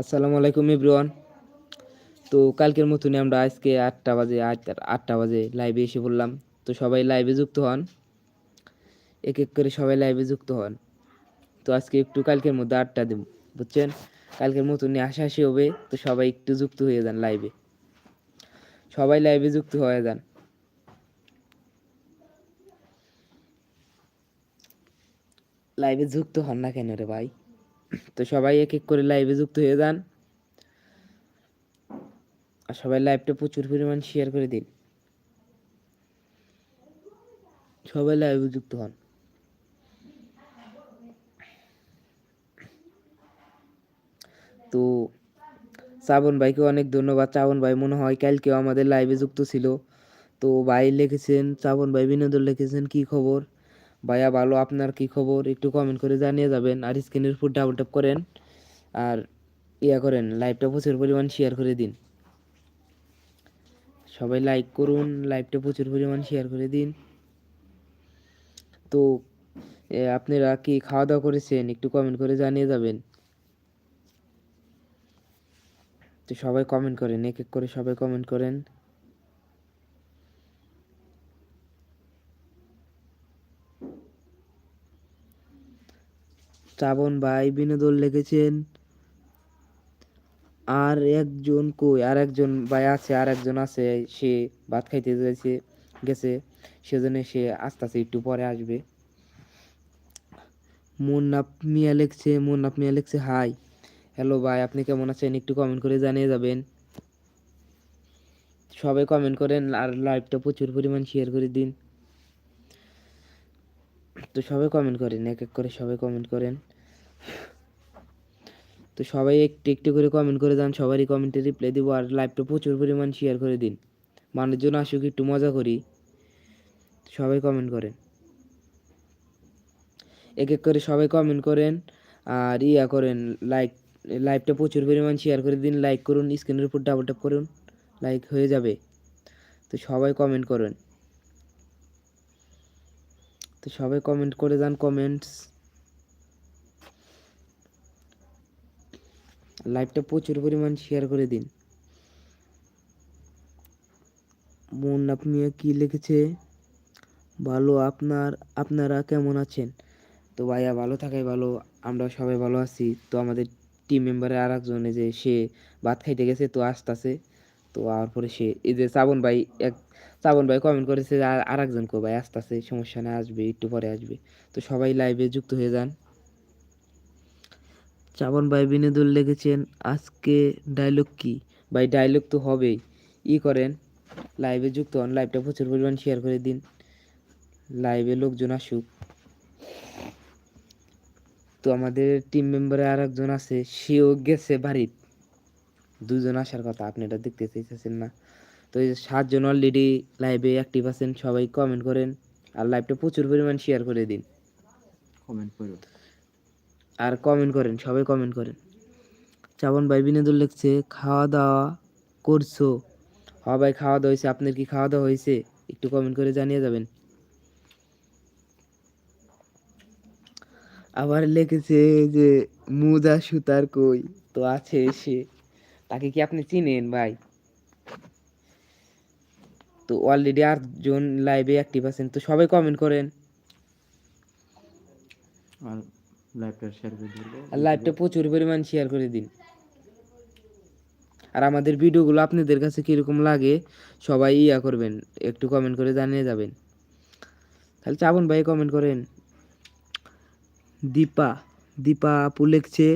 আসসালামু আলাইকুম এভরিওয়ান। তো কালকের মতনই আমরা আজকে আটটা বাজে আট আটটা বাজে লাইভে এসে পড়লাম। তো সবাই লাইভে যুক্ত হন। এক এক করে সবাই লাইভে যুক্ত হন। তো আজকে একটু কালকের মধ্যে আটটা দেব, বুঝছেন? কালকের মতনই হাসাহাসি হবে, তো সবাই একটু যুক্ত হয়ে যান লাইভে সবাই লাইভে যুক্ত হয়ে যান। লাইভে যুক্ত হন না কেন রে ভাই? তো সবাই এক এক করে লাইভে যুক্ত হয়ে যান। আর সবাই লাইভটা প্রচুর পরিমাণ শেয়ার করে দিন। সবাই লাইভে যুক্ত হন। তো শ্রাবণ ভাইকে অনেক ধন্যবাদ। শ্রাবণ ভাই মনে হয় কালকেও আমাদের লাইভে যুক্ত ছিল। তো ভাই লিখেছেন, শ্রাবণ ভাই বিনোদন লিখেছেন, কি খবর? ভাইয়া ভালো, আপনার কি খবর? একটু কমেন্ট করে জানিয়ে যাবেন। আর স্ক্রিনের উপর ডাবল ট্যাপ করেন। আর ইয়া করেন লাইভটা প্রচুর পরিমাণ শেয়ার করে দিন। সবাই লাইক করুন লাইভটা প্রচুর পরিমাণ শেয়ার করে দিন। তো আপনারা কি খাওয়া দাওয়া করেছেন? একটু কমেন্ট করে জানিয়ে যাবেন। তো সবাই কমেন্ট করেন, এক এক করে সবাই কমেন্ট করেন। শ্রাবণ ভাই বিনোদন লিখেছেন। আর একজন কই? আর একজন ভাই আছে, আর একজন আছে, সে ভাত খাইতে যাইছে, গেছে, সেজন্য সে আস্তে আস্তে একটু পরে আসবে। মুন্নাপ মিয়া লিখছে মুন্নাপ মিয়া লিখছে, হাই, হ্যালো ভাই, আপনি কেমন আছেন? একটু কমেন্ট করে জানিয়ে যাবেন। সবাই কমেন্ট করেন আর লাইভটা প্রচুর পরিমাণ শেয়ার করে দিন। তো সবাই কমেন্ট করেন, এক এক করে সবাই কমেন্ট করেন। তো সবাই একটু একটু করে কমেন্ট করে দেন সবারই কমেন্টে রিপ্লাই দিব আর লাইভটা প্রচুর পরিমাণ শেয়ার করে দিন। মানুষজন আসুক, একটু মজা করি। সবাই কমেন্ট করেন। এক এক করে সবাই কমেন্ট করেন আর ইয়া করেন লাইক লাইভটা প্রচুর পরিমাণ শেয়ার করে দিন লাইক করুন স্ক্রিনের উপর ডাবল ট্যাপ করুন লাইক হয়ে যাবে। তো সবাই কমেন্ট করেন। তো সবাই কমেন্ট করে যান কমেন্টস লাইভটা প্রচুর পরিমাণ শেয়ার করে দিন। মন আপনি কি লিখেছে? ভালো, আপনার, আপনারা কেমন আছেন? তো ভাইয়া ভালো থাকাই ভালো আমরা সবাই ভালো আছি। তো আমাদের টিম মেম্বারের আর একজনে যে সে ভাত খাইতে গেছে, তো আসতেছে। তো আর পরে সে, এই যে শ্রাবণ ভাই, এক, শ্রাবণ ভাই কমেন্ট করেছে আর আর একজন কো ভাই আসতেছে, সমস্যা না আসবে, একটু পরে আসবে। তো সবাই লাইভে যুক্ত হয়ে যান। শ্রাবণ ভাই বিনোদন লেগেছেন আজকে ডায়লগ কি? ভাই ডায়লগ তো হবেই। ই করেন লাইভে যুক্ত হন লাইভটা প্রচুর পরিমাণ শেয়ার করে দিন। লাইভে লোকজন আসুক। তো আমাদের টিম মেম্বারে আর একজন আছে, সেও গেছে বাড়ির দুজন আসার কথা, আপনি এটা দেখতে চাইতেছেন না। তো এই সাতজন অলরেডি লাইভে অ্যাক্টিভ আছেন, সবাই কমেন্ট করেন, আর লাইভটা প্রচুর পরিমাণ শেয়ার করে দিন। কমেন্ট করো আর কমেন্ট করেন, সবাই কমেন্ট করেন। চাবন ভাই বিনোদন লিখছে খাওয়া দাওয়া করছ? হ্যাঁ ভাই খাওয়া দাওয়া হয়েছে। আপনার কি খাওয়া দাওয়া হয়েছে? একটু কমেন্ট করে জানিয়ে যাবেন। আবার লিখেছে যে মুদা সুতার কই? তো আছে সে। তাকে কি আপনি চিনেন ভাই? তো অলরেডি আটজন লাইভে অ্যাক্টিভ আছেন, তো সবাই কমেন্ট করেন। লাইভটা শেয়ার করে দিবো আর লাইভটা প্রচুর পরিমাণ শেয়ার করে দিন। আর আমাদের ভিডিওগুলো আপনাদের কাছে কীরকম লাগে সবাই ইয়া করবেন একটু কমেন্ট করে জানিয়ে যাবেন। খালি চাবন ভাই কমেন্ট করেন। দীপা দীপা আপু লিখছে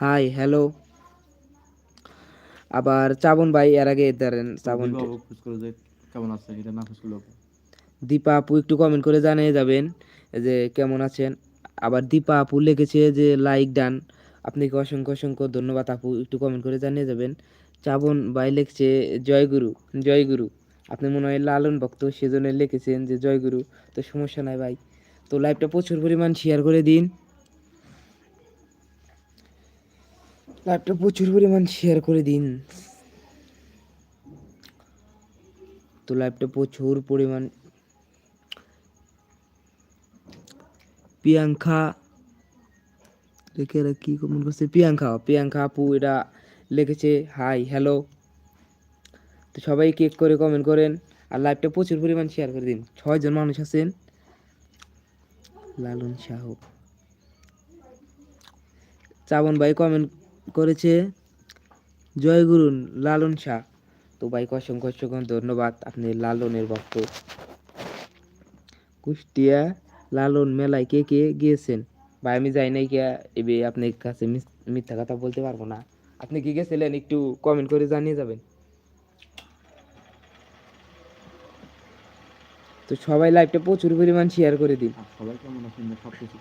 হাই হ্যালো আবার চাবন ভাই এর আগে ধরেন চাবন কেমন এটা না। দীপা আপু একটু কমেন্ট করে জানিয়ে যাবেন যে কেমন আছেন। আবার দীপা আপু লিখেছে যে লাইক ডান আপনাকে অসংখ্য অসংখ্য ধন্যবাদ আপু, একটু কমেন্ট করে জানিয়ে যাবেন। চাবন ভাই লিখছে জয়গুরু জয়গুরু আপনি মনে হয় লালন ভক্ত, সেজন্য লিখেছেন যে জয়গুরু তো সমস্যা নাই ভাই। তো লাইভটা প্রচুর পরিমাণ শেয়ার করে দিন। লাইভটা প্রচুর পরিমাণ শেয়ার করে দিন। তো লাইভটা প্রচুর পরিমাণ প্রিয়াঙ্কা দেখে এরা কি কমেন্ট করছে প্রিয়াঙ্কা প্রিয়াঙ্কা আপু এটা লিখেছে হাই হ্যালো তো সবাই কেক করে কমেন্ট করেন আর লাইভটা প্রচুর পরিমাণ শেয়ার করে দিন। ছয়জন মানুষ আছেন। লালন শাহ চাবন ভাই কমেন্ট করেছে, জয় গুরু লালন শাহ। তো ভাইকে অসংখ্য অসংখ্য ধন্যবাদ। আপনি লালনের ভক্ত। কুষ্টিয়া লালন মেলায় কে কে গিয়েছেন? ভাই আমি যাই নাই কে এবে আপনার কাছে মিথ্যা কথা বলতে পারব না। আপনি কি গেছিলেন একটু কমেন্ট করে জানিয়ে যাবেন। তো সবাই লাইভটা প্রচুর পরিমাণ শেয়ার করে দিন। আর সবাই কেমন আছেন? সব কিছু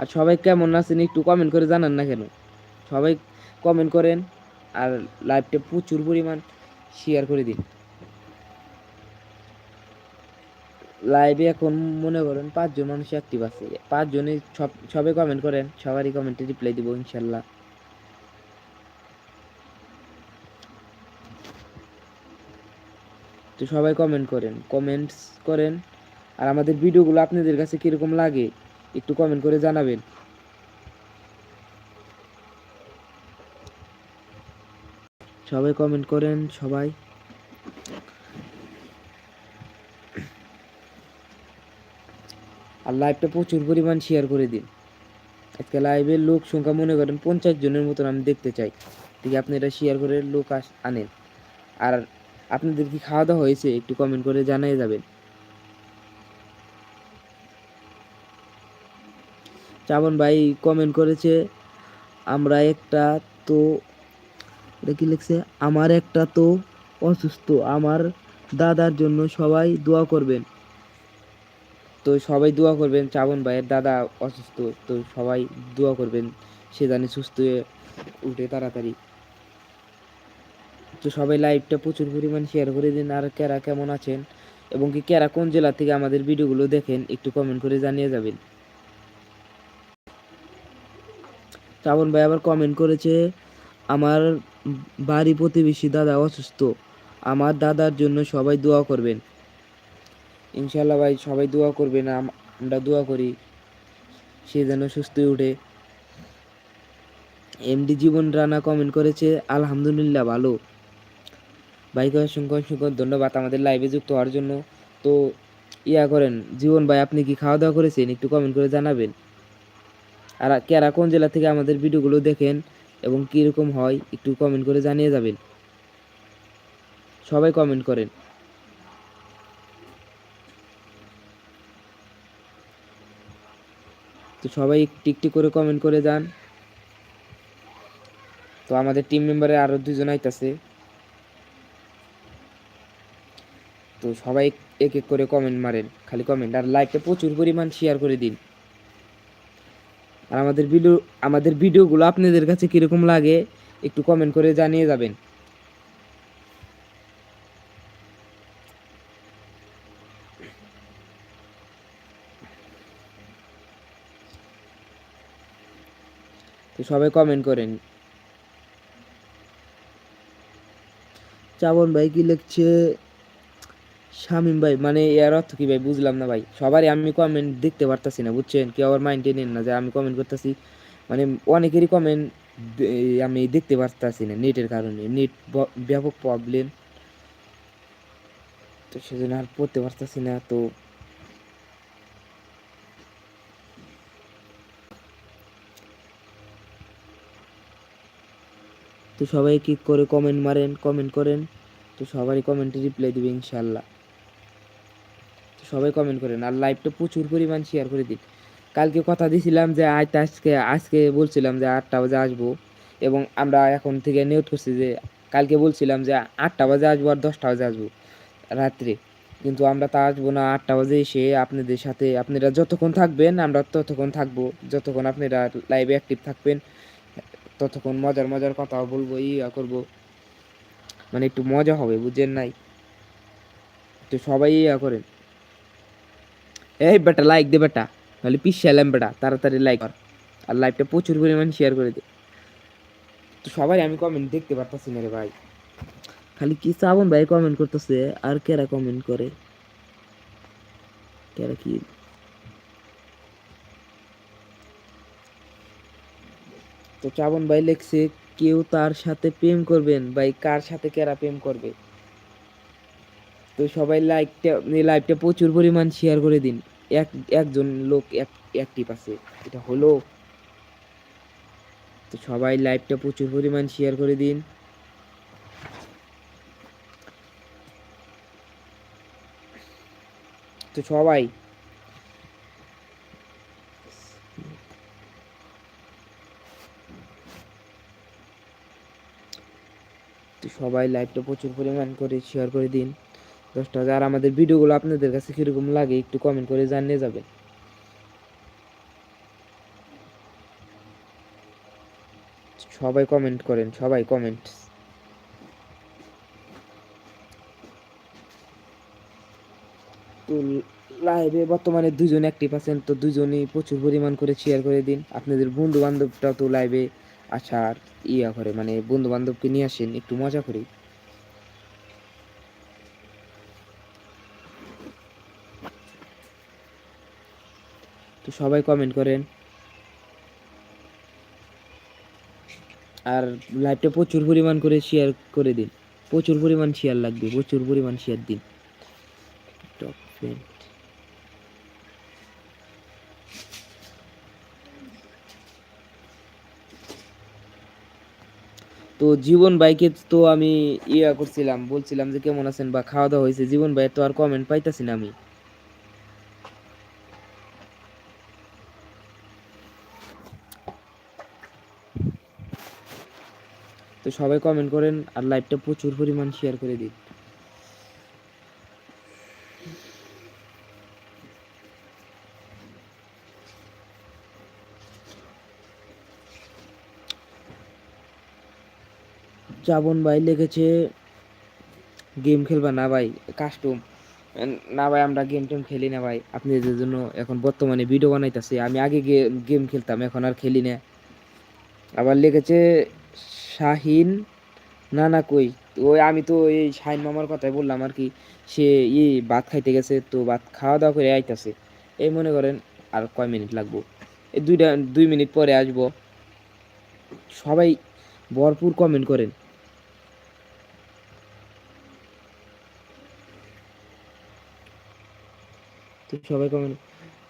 আর সবাই কেমন আছেন একটু কমেন্ট করে জানান না কেন? সবাই কমেন্ট করেন আর লাইভটা প্রচুর পরিমাণ শেয়ার করে দিন। লাইভে এখন মনে করেন পাঁচজন মানুষ অ্যাক্টিভ আছে। পাঁচজনে সব সবাই কমেন্ট করেন, সবারই কমেন্টে রিপ্লাই দিব, ইনশাল্লাহ। তো সবাই কমেন্ট করেন কমেন্টস করেন। আর আমাদের ভিডিওগুলো আপনাদের কাছে কীরকম লাগে, একটু কমেন্ট করে জানাবেন। সবাই কমেন্ট করেন, সবাই। আর লাইভটা প্রচুর পরিমাণ শেয়ার করে দিন। আজকে লাইভের লোক সংখ্যা মনে করেন পঞ্চাশ জনের মতন আমি দেখতে চাই। ঠিক আপনি এটা শেয়ার করে লোক আস আনেন। আর আপনাদের কি খাওয়া দাওয়া হয়েছে? একটু কমেন্ট করে জানিয়ে যাবেন। চাবন ভাই কমেন্ট করেছে, আমরা একটা তো এটা কি লিখছে? আমার একটা তো অসুস্থ। আমার দাদার জন্য সবাই দোয়া করবেন। তো সবাই দোয়া করবেন, চাবন ভাইয়ের দাদা অসুস্থ, তো সবাই দোয়া করবেন, সে জানে সুস্থ হয়ে উঠে তাড়াতাড়ি। তো সবাই লাইভটা প্রচুর পরিমাণ শেয়ার করে দিন, আর কেরা কেমন আছেন? এবং কি কেরা কোন জেলা থেকে আমাদের ভিডিওগুলো দেখেন, একটু কমেন্ট করে জানিয়ে যাবেন। শ্রাবণ ভাই আবার কমেন্ট করেছে, আমার বাড়ি প্রতিবেশী দাদা অসুস্থ। আমার দাদার জন্য সবাই দোয়া করবেন। ইনশাল্লাহ ভাই, সবাই দোয়া করবে না আমরা দোয়া করি। সে যেন সুস্থ উঠে এমডি জীবন রানা কমেন্ট করেছে, আলহামদুলিল্লাহ, ভালো। ভাইকে অসংখ্য অসংখ্য ধন্যবাদ আমাদের লাইভে যুক্ত হওয়ার জন্য। তো, ইয়া করেন, জীবন ভাই, আপনি কি খাওয়া দাওয়া করেছেন? একটু কমেন্ট করে জানাবেন। আর কারা কোন জেলা থেকে আমাদের ভিডিওগুলো দেখেন এবং কীরকম হয়, একটু কমেন্ট করে জানিয়ে যাবেন। সবাই কমেন্ট করেন। তো সবাই একটি করে কমেন্ট করে যান। তো আমাদের টিম মেম্বারে আরও দুজন আইতাছে। তো সবাই এক এক করে কমেন্ট মারেন, খালি কমেন্ট আর লাইকটা প্রচুর পরিমাণ শেয়ার করে দিন। আর আমাদের ভিডিও আমাদের ভিডিওগুলো আপনাদের কাছে কীরকম লাগে, একটু কমেন্ট করে জানিয়ে যাবেন। তো সবাই কমেন্ট করেন। চাবন ভাই কি লিখছে? শামিম ভাই মানে এর অর্থ কি ভাই? বুঝলাম না ভাই। সবারই আমি কমেন্ট দেখতে পারতাছি না, বুঝছেন? কেউ আবার মাইন্ডে নেন না যে আমি কমেন্ট করতেছি। মানে অনেকেরই কমেন্ট আমি দেখতে পারতাছি না নেটের কারণে। নেট ব্যাপক প্রবলেম তো সেজন্য আর পড়তে পারতাছি না, তো তো সবাই কি করে কমেন্ট মারেন কমেন্ট করেন, তো সবারই কমেন্টে রিপ্লাই দিবে ইনশাল্লাহ তো সবাই কমেন্ট করেন, আর লাইভটা প্রচুর পরিমাণ শেয়ার করে দিন। কালকে কথা দিয়েছিলাম যে আজ আজকে আজকে বলছিলাম যে আটটা বাজে আসব, এবং আমরা এখন থেকে নিয়োগ করছি যে কালকে বলছিলাম যে আটটা বাজে আসব আর দশটা বাজে আসব রাত্রে। কিন্তু আমরা তা আসব না, আটটা বাজে এসে আপনাদের সাথে, আপনারা যতক্ষণ থাকবেন, আমরা ততক্ষণ থাকব, যতক্ষণ আপনারা লাইভে অ্যাক্টিভ থাকবেন ততক্ষণ মজার মজার কথা বলব, ইয়া করব। মানে একটু মজা হবে বুঝছেন নাই? তো সবাই ইয়া করেন। এই বেটা লাইক দে বেটা, তাহলে পিসাইলাম বেটা, তাড়াতাড়ি লাইক কর। আর লাইভটা প্রচুর পরিমাণ শেয়ার করে দে। তো সবাই আমি কমেন্ট দেখতে পারতাছি না রে ভাই। খালি কি শ্রাবণ ভাই কমেন্ট করতেছে, আর কেরা কমেন্ট করে? কেরা কি তো চাবন ভাই লেখছে, কেউ তার সাথে প্রেম করবেন, ভাই কার সাথে কেরা প্রেম করবে? তো সবাই লাইকটা লাইভটা প্রচুর পরিমাণ শেয়ার করে দিন। এক, একজন লোক এক অ্যাক্টিভ আছে, এটা হলো। তো সবাই লাইভটা প্রচুর পরিমাণ শেয়ার করে দিন। তো সবাই সবাই লাইভটা প্রচুর পরিমাণ করে শেয়ার করে দিন। দশটা আর আমাদের ভিডিওগুলো আপনাদের কাছে কীরকম লাগে একটু কমেন্ট করে জানিয়ে যাবেন। সবাই কমেন্ট করেন, সবাই কমেন্ট তো লাইভে বর্তমানে দুজন অ্যাক্টিভ আছেন, তো দুজনই প্রচুর পরিমাণ করে শেয়ার করে দিন। আপনাদের বন্ধু বান্ধবটাও তো লাইভে আসার ইয়া করে মানে বন্ধু বান্ধবকে নিয়ে আসেন, একটু মজা করি। তো সবাই কমেন্ট করেন। আর লাইভটা প্রচুর পরিমাণ করে শেয়ার করে দিন। প্রচুর পরিমাণ শেয়ার লাগবে, প্রচুর পরিমাণ শেয়ার দিন। টপ ফ্রেন্ড তো জীবন ভাইকে তো আমি ইয়া করছিলাম, বলছিলাম যে কেমন আছেন বা খাওয়া দাওয়া হয়েছে, জীবন ভাইয়ের তো আর কমেন্ট পাইতাছি না আমি। তো সবাই কমেন্ট করেন, আর লাইভটা প্রচুর পরিমাণ শেয়ার করে দিন। চাবন ভাই লিখেছে গেম খেলবা না ভাই কাস্টম না ভাই, আমরা গেম টেম খেলি না ভাই। আপনি আপনাদের জন্য এখন বর্তমানে ভিডিও বানাইতেছি, আমি আগে গেম খেলতাম, এখন আর খেলি না। আবার লিখেছে, শাহিন না না কই ওই আমি তো এই শাহিন মামার কথাই বললাম আর কি, সে ই ভাত খাইতে গেছে, তো ভাত খাওয়া দাওয়া করে আইতাছে। এই মনে করেন আর কয় মিনিট লাগবো? এই দুইটা, দুই মিনিট পরে আসব। সবাই ভরপুর কমেন্ট করেন। তো সবাই কমেন্ট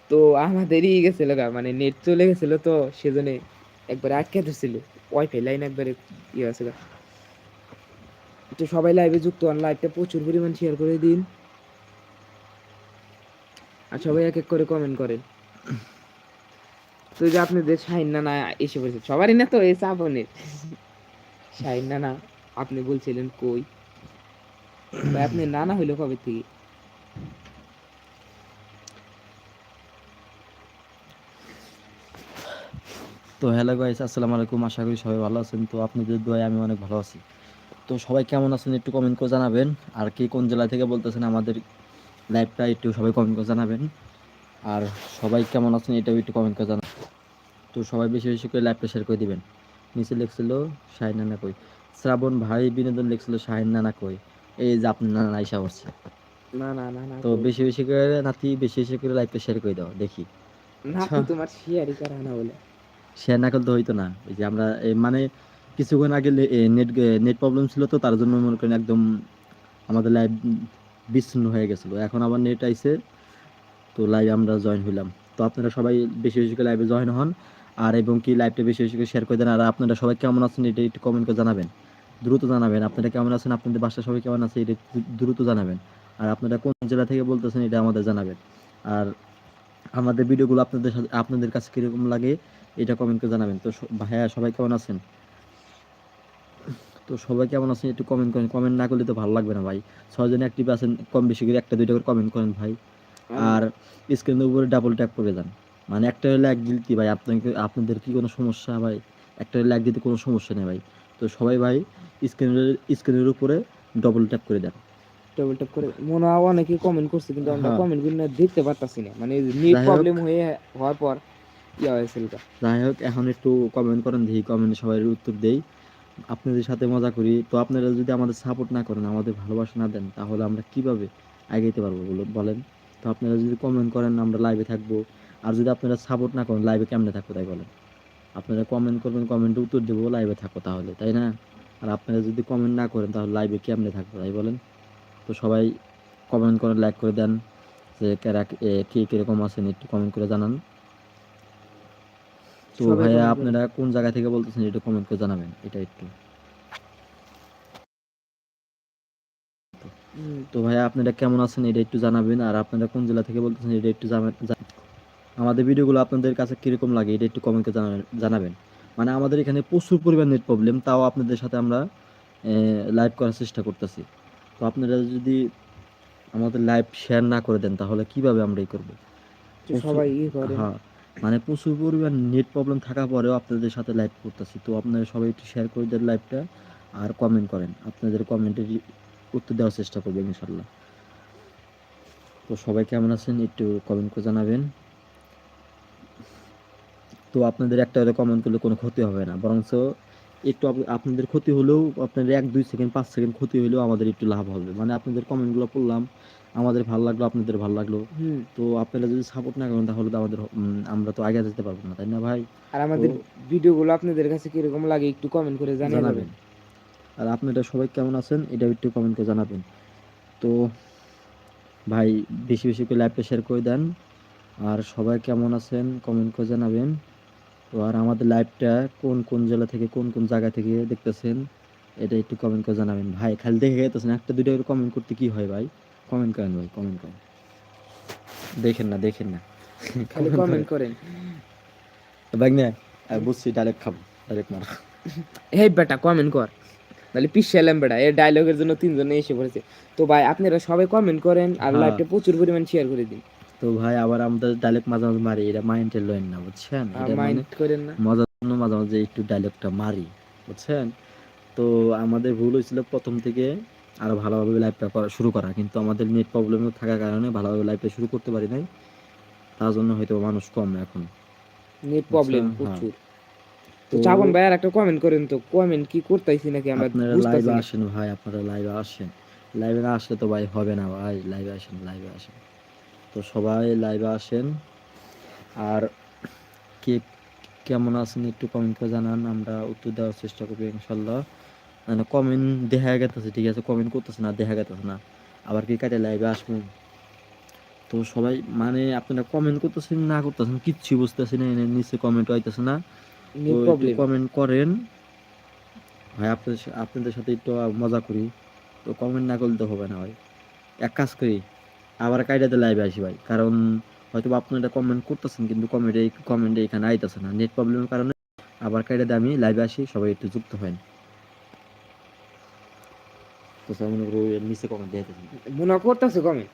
তো আমাদেরই গেছিল গা মানে নেট চলে গেছিল তো সেজন্য একবার আটকে ধরছিল। ওয়াইফাই লাইন একবারে ইয়ে আছে গা। তো সবাই লাইভে যুক্ত হন লাইভটা প্রচুর পরিমাণ শেয়ার করে দিন। আর সবাই এক এক করে কমেন্ট করেন। তো যে আপনাদের শাহিন নানা এসে পড়েছে, সবারই না তো, এই চাপনের শাহিন নানা, আপনি বলছিলেন কই? ভাই আপনি নানা হইল কবে থেকে? তো হ্যালো গাইস আসসালামু আলাইকুম। আশা করি সবাই ভালো আছেন। তো আপনাদের দোয়ায় আমি অনেক ভালো আছি। তো সবাই কেমন আছেন একটু কমেন্ট করে জানাবেন। আর কে কোন জেলা থেকে বলতেছেন আমাদের লাইভটা একটু সবাই কমেন্ট করে জানাবেন। আর সবাই কেমন আছেন এটাও একটু কমেন্ট করে জানাবেন। তো সবাই বেশি বেশি করে লাইভটা শেয়ার করে দিবেন। নিচে লিখছিল শাহিন নানা কই। শ্রাবণ ভাই বিনোদন লিখছিল শাহিন নানা কই। এই যে আপনার নানা আইসা পড়ছে। না না না তো বেশি বেশি করে নাতি বেশি বেশি করে লাইভটা শেয়ার করে দাও দেখি। না। তো তোমার শেয়ারই করা না বলে। শেয়ার না করলে হইতো না। এই যে আমরা মানে কিছুক্ষণ আগে নেট নেট প্রবলেম ছিল তো, তার জন্য মনে করেন একদম আমাদের লাইভ বিচ্ছিন্ন হয়ে গেছিল। এখন আবার নেট আইছে, তো লাইভ আমরা জয়েন হইলাম। তো আপনারা সবাই বেশি বেশি করে লাইভে জয়েন হন। আর এবং কি লাইভটা বেশি বেশি করে শেয়ার করে দেন। আর আপনারা সবাই কেমন আছেন, এটা একটু কমেন্ট করে জানাবেন। দ্রুত জানাবেন। আপনারা কেমন আছেন, আপনাদের বাসার সবাই কেমন আছে, এটা দ্রুত জানাবেন। আর আপনারা কোন জেলা থেকে বলতেছেন, এটা আমাদের জানাবেন। আর আমাদের ভিডিওগুলো আপনাদের সাথে আপনাদের কাছে কীরকম লাগে এটা কমেন্ট করে জানাবেন। তো ভাইয়া সবাই কেমন আছেন? তো সবাই কেমন আছেন একটু কমেন্ট করেন। কমেন্ট না করলে তো ভালো লাগবে না ভাই। ছয়জন অ্যাক্টিভ আছেন কম বেশি করে একটা দুইটা করে কমেন্ট করেন ভাই। আর স্ক্রিনের উপরে ডাবল ট্যাপ করে যান মানে একটা হলে এক দিল কি ভাই। আপনাকে আপনাদের কি কোনো সমস্যা ভাই? একটা হলে এক দিতে কোনো সমস্যা নেই ভাই। তো সবাই ভাই স্ক্রিনের স্ক্রিনের উপরে ডবল ট্যাপ করে দেন। ডবল ট্যাপ করে মনে হয় অনেকে কমেন্ট করছে কিন্তু আমরা হ্যাঁ। কমেন্টগুলো না দেখতে পারতাছি না। মানে নেট প্রবলেম হয়ে হওয়ার পর ইয়া হয়েছিল যাই হোক এখন একটু কমেন্ট করেন দেখি কমেন্টে সবাই উত্তর দেই। আপনাদের সাথে মজা করি। তো আপনারা যদি আমাদের সাপোর্ট না করেন আমাদের ভালোবাসা না দেন তাহলে আমরা কীভাবে এগিয়ে পারব বলেন? তো আপনারা যদি কমেন্ট করেন আমরা লাইভে থাকব। আর যদি আপনারা সাপোর্ট না করেন লাইভে কেমনে থাকব তাই বলেন? আপনারা কমেন্ট করবেন কমেন্টে উত্তর দেবো লাইভে থাকো তাহলে তাই না? আর আপনারা যদি কমেন্ট না করেন তাহলে লাইভে কেমনে থাকব তাই বলেন? তো সবাই কমেন্ট করে লাইক করে দেন যে কারা কে কীরকম আছেন একটু কমেন্ট করে জানান। তো ভাইয়া আপনারা কোন জায়গা থেকে বলতেছেন একটু কমেন্ট করে জানাবেন এটা একটু। তো ভাইয়া আপনারা কেমন আছেন এটা একটু জানাবেন আর আপনারা কোন জেলা থেকে বলতেছেন এটা একটু আমাদের ভিডিওগুলো আপনাদের কাছে কীরকম লাগে এটা একটু কমেন্টে জানাবেন জানাবেন। মানে আমাদের এখানে প্রচুর পরিমাণ নেট প্রবলেম তাও আপনাদের সাথে আমরা লাইভ করার চেষ্টা করতেছি। তো আপনারা যদি আমাদের লাইভ শেয়ার না করে দেন তাহলে কীভাবে আমরা এই করব? সবাই ই করে। হ্যাঁ মানে প্রচুর পরিমাণ নেট প্রবলেম থাকা পরেও আপনাদের সাথে লাইভ করতেছি। তো আপনারা সবাই একটু শেয়ার করে দেন লাইভটা আর কমেন্ট করেন। আপনাদের কমেন্টের উত্তর দেওয়ার চেষ্টা করব ইনশাল্লাহ। তো সবাই কেমন আছেন? একটু কমেন্ট করে জানাবেন। তো আপনাদের একটা কমেন্ট করলে কোনো ক্ষতি হবে না বরঞ্চ একটু আপনাদের ক্ষতি হলেও আপনাদের এক দুই সেকেন্ড পাঁচ সেকেন্ড ক্ষতি হলেও আমাদের একটু লাভ হবে। মানে আপনাদের কমেন্টগুলো পড়লাম আমাদের ভালো লাগল আপনাদের ভালো লাগল। তো আপনারা যদি সাপোর্ট না করেন তাহলে তো আমাদের আমরা তো আগে যেতে পারব না তাই না ভাই? আর আমাদের ভিডিওগুলো আপনাদের কাছে কীরকম লাগে একটু কমেন্ট করে জানাবেন। আর আপনারা সবাই কেমন আছেন এটা একটু কমেন্ট করে জানাবেন। তো ভাই বেশি বেশি করে লাইভটা শেয়ার করে দেন। আর সবাই কেমন আছেন কমেন্ট করে জানাবেন। তো আর আমাদের লাইভটা কোন কোন জেলা থেকে কোন কোন জায়গা থেকে দেখতেছেন এটা একটু কমেন্ট করে জানাবেন। ভাই খালি দেখে গেতেছেন একটা দুটো করে কমেন্ট করতে কি হয় ভাই? কমেন্ট করেন ভাই কমেন্ট করেন। দেখেন না দেখেন না। খালি কমেন্ট করেন। ভাই না বুঝছি ডাইরেক্ট খাব ডাইরেক্ট মারা। হে বেটা কমেন্ট কর। তাহলে পিসালাম বেটা এই ডায়লগের জন্য তিনজনে এসে পড়েছে। তো ভাই আপনারা সবাই কমেন্ট করেন আর হ্যাঁ। লাইভটা প্রচুর পরিমাণ শেয়ার করে দিন। তো ভাই আবার আমাদের ডাইলেক্ট মাঝে মাঝে মারি এটা মাইন্ডের লয়েন না বুঝছেন? মানে মাইন্ড করেন না। মজার জন্য মাঝে মাঝে একটু ডায়লগটা মারি বুঝছেন? তো আমাদের ভুল হয়েছিল প্রথম থেকে আরও ভালোভাবে লাইভটা করা শুরু করা কিন্তু আমাদের নেট প্রবলেম থাকার কারণে ভালোভাবে লাইভটা শুরু করতে পারি নাই। তার জন্য হয়তো মানুষ কম এখন। নেট প্রবলেম হ্যাঁ। প্রচুর। তো চাপন ভাই আর একটা কমেন্ট করেন তো কমেন্ট কি করতেছি নাকি আমরা আপনারা লাইভে আসেন ভাই আপনারা লাইভে আসেন। লাইভে না আসলে তো ভাই হবে না ভাই লাইভে আসেন লাইভে আসেন। তো সবাই লাইভে আসেন। আর কে কেমন আছেন একটু কমেন্ট করে জানান আমরা উত্তর দেওয়ার চেষ্টা করব ইনশাল্লাহ। মানে কমেন্ট দেখা গেতেছে ঠিক আছে? কমেন্ট করতেছে না দেখা গেতেছে না। আবার কি কাটে লাইভে আসব? তো সবাই মানে আপনারা কমেন্ট করতেছেন না করতেছেন কিচ্ছু বুঝতেছি না এনে নিচে কমেন্ট হইতেছে না। কমেন্ট করেন। ভাই আপনাদের আপনাদের সাথে একটু মজা করি। তো কমেন্ট না করলে তো হবে না ভাই। এক কাজ করি আবার কাইডাতে লাইভে আসি ভাই। কারণ হয়তো আপনি আপনারা কমেন্ট করতেছেন, কিন্তু কমেন্টে কমেন্টে এখানে আইতেছে না। নেট প্রবলেমের কারণে আবার কাইডাতে আমি লাইভে আসি, সবাই একটু যুক্ত হয় তো স্যার মনে করো নিচে কমেন্ট দিয়ে মনে করতেছে কমেন্ট